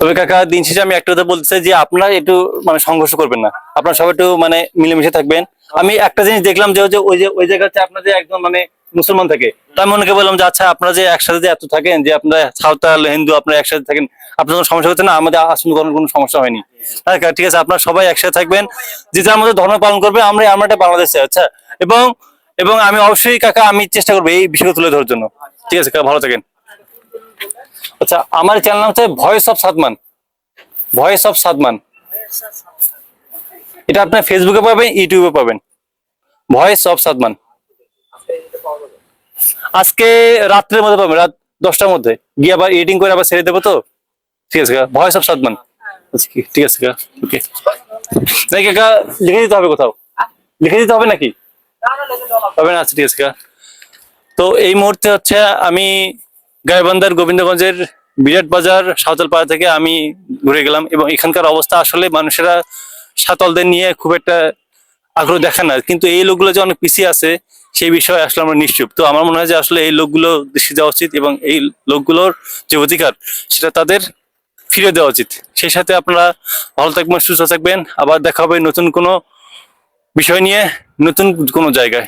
তবে কাকা, দিন শেষে আমি একটা কথা বলতে চাই যে আপনারা একটু মানে সংঘর্ষ করবেন না। আপনারা সবাই একটু মানে মিলেমিশে থাকবেন। আমি একটা জিনিস দেখলাম যে ওই যে- ওই যে জায়গাতে আপনাদের একজন মানে মুসলমান থাকে। তাই মনে করে বললাম যে আচ্ছা আপনারা যে একসাথে যে এত থাকেন, যে আপনারা সাঁওতাল হিন্দু আপনারা একসাথে থাকেন আপনার কোনো সমস্যা হচ্ছে না? আমাদের আসুন কোনো কোনো সমস্যা হয়নি। হ্যাঁ ঠিক আছে, আপনারা সবাই একসাথে থাকবেন। যে যার মধ্যে ধর্ম পালন করবে, আমরা আমরা একটা বাংলাদেশে আচ্ছা? এবং এবং আমি অবশ্যই, কাকা, আমি চেষ্টা করব এই বিষয়টা তুলে ধরার জন্য। ঠিক আছে, কাকা, ভালো থাকেন। আচ্ছা আমার চ্যানেল নাম হচ্ছে voice of Sadman voice of Sadman এটা আপনার ফেসবুকে পাবেন ইউটিউবে পাবেন। ভয়েস অফ সাদমান আজকে রাত্রের মধ্যে পাবেন রাত দশটার মধ্যে। গিয়ে আবার এডিটিং করে আবার ছেড়ে দেবো তো? ঠিক আছে ভয়েস অফ সাদমান ঠিক আছে ওকে। নাকি কাকা লিখে দিতে হবে কোথাও? লিখে দিতে হবে নাকি? হবে না আচ্ছা ঠিক আছে তো এই মুহূর্তে হচ্ছে আমি গাইবান্ধার গোবিন্দগঞ্জের বিরাট বাজার সাঁওতাল পাড়া থেকে আমি ঘুরে গেলাম এবং এখানকার অবস্থা আসলে মানুষেরা সাঁতালদের নিয়ে খুব একটা আগ্রহ দেখায় না। কিন্তু এই লোকগুলো যে অনেক পিছিয়ে আছে, সেই বিষয়ে আসলে আমরা নিশ্চুপ। তো আমার মনে হয় যে আসলে এই লোকগুলো দৃষ্টি দেওয়া উচিত এবং এই লোকগুলোর যে অধিকার, সেটা তাদের ফিরে দেওয়া উচিত। সেই সাথে আপনারা ভালো থাকবেন, সুস্থ থাকবেন। আবার দেখা হবে নতুন কোনো বিষয় নিয়ে, নতুন কোনো জায়গায়।